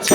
আছে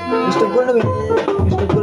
ಇಷ್ಟಕ್ಕೂ ಇಷ್ಟಕ್ಕೂ